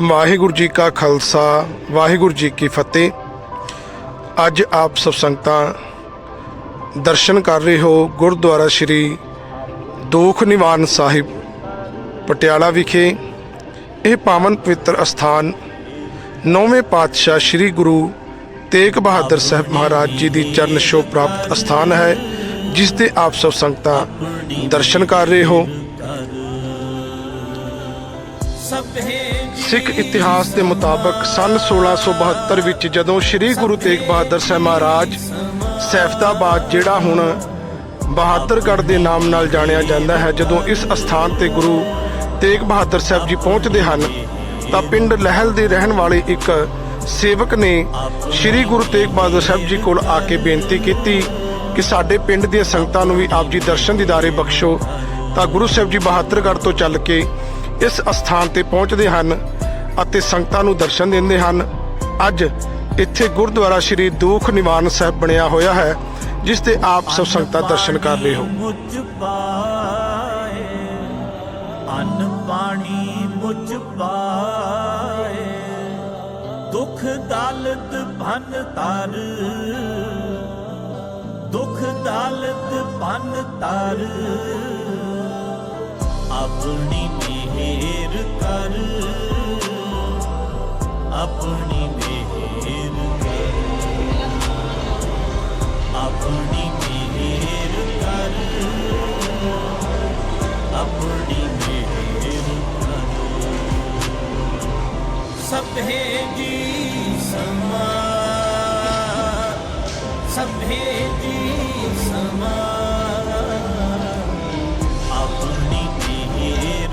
ਵਾਹਿਗੁਰੂ ਜੀ ਕਾ ਖਾਲਸਾ, ਵਾਹਿਗੁਰੂ ਜੀ ਕੀ ਫਤਿਹ। ਅੱਜ ਆਪ ਸਭ ਸੰਗਤਾਂ ਦਰਸ਼ਨ ਕਰ ਰਹੇ ਹੋ ਗੁਰਦੁਆਰਾ ਸ਼੍ਰੀ ਦੋਖ ਨਿਵਾਨ ਸਾਹਿਬ, ਪਟਿਆਲਾ ਵਿਖੇ। ਇਹ ਪਾਵਨ ਪਵਿੱਤਰ ਅਸਥਾਨ ਨੌਵੇਂ ਪਾਤਸ਼ਾਹ ਸ੍ਰੀ ਗੁਰੂ ਤੇਗ ਬਹਾਦਰ ਸਾਹਿਬ ਮਹਾਰਾਜ ਜੀ ਦੀ ਚਰਨ ਛੋਹ ਪ੍ਰਾਪਤ ਅਸਥਾਨ ਹੈ, ਜਿਸ 'ਤੇ ਆਪ ਸਭ ਸੰਗਤਾਂ ਦਰਸ਼ਨ ਕਰ ਰਹੇ ਹੋ। ਸਿੱਖ ਇਤਿਹਾਸ ਦੇ ਮੁਤਾਬਕ ਸੰਨ 1672 ਵਿੱਚ ਜਦੋਂ ਸ੍ਰੀ ਗੁਰੂ ਤੇਗ ਬਹਾਦਰ ਸਾਹਿਬ ਮਹਾਰਾਜ ਸੈਫਤਾਬਾਦ, ਜਿਹੜਾ ਹੁਣ ਬਹਾਦਰਗੜ੍ਹ ਦੇ ਨਾਮ ਨਾਲ ਜਾਣਿਆ ਜਾਂਦਾ ਹੈ, ਜਦੋਂ ਇਸ ਅਸਥਾਨ ਤੇ ਗੁਰੂ ਤੇਗ ਬਹਾਦਰ ਸਾਹਿਬ ਜੀ ਪਹੁੰਚਦੇ ਹਨ, ਤਾਂ ਪਿੰਡ ਲਹਿਲ ਦੇ ਰਹਿਣ ਵਾਲੇ ਇੱਕ ਸੇਵਕ ਨੇ ਸ੍ਰੀ ਗੁਰੂ ਤੇਗ ਬਹਾਦਰ ਸਾਹਿਬ ਜੀ ਕੋਲ ਆ ਕੇ ਬੇਨਤੀ ਕੀਤੀ ਕਿ ਸਾਡੇ ਪਿੰਡ ਦੀਆਂ ਸੰਗਤਾਂ ਨੂੰ ਵੀ ਆਪ ਜੀ ਦਰਸ਼ਨ ਦੀਦਾਰੇ ਬਖਸ਼ੋ। ਤਾਂ ਗੁਰੂ ਸਾਹਿਬ ਜੀ ਬਹਾਦਰਗੜ੍ਹ ਤੋਂ ਚੱਲ ਕੇ ਇਸ ਅਸਥਾਨ ਤੇ ਪਹੁੰਚਦੇ ਹਨ ਅਤੇ ਸੰਗਤਾਂ ਨੂੰ ਦਰਸ਼ਨ ਦਿੰਦੇ ਹਨ। ਅੱਜ ਇੱਥੇ ਗੁਰਦੁਆਰਾ ਸ੍ਰੀ ਦੂਖ ਨਿਵਾਰਨ ਸਾਹਿਬ ਬਣਿਆ ਹੋਇਆ ਹੈ, ਜਿਸ ਤੇ ਆਪ ਸਭ ਸੰਗਤਾਂ ਦਰਸ਼ਨ ਕਰ ਰਹੇ ਹੋ। ਮੁਝ ਪਾਏ, ਅਨ ਪਾਣੀ ਮੁਝ ਪਾਏ, ਦੁਖ ਦਾਲਤ ਭਨ ਤਰ, ਦੁਖ ਦਾਲਤ ਭਨ ਤਰ, ਆਪਣੀ ਮਿਹਰ ਆਪਣੀ ਮਿਹਰ ਕਰ। ਆਪਣੀ ਮਿਹਰ ਕਰ। ਆਪਣੀ ਮਿਹਰ ਕਰ। ਸਭੇ ਜੀ ਸਮਾ। ਸਭੇ ਜੀ ਸਮਾ।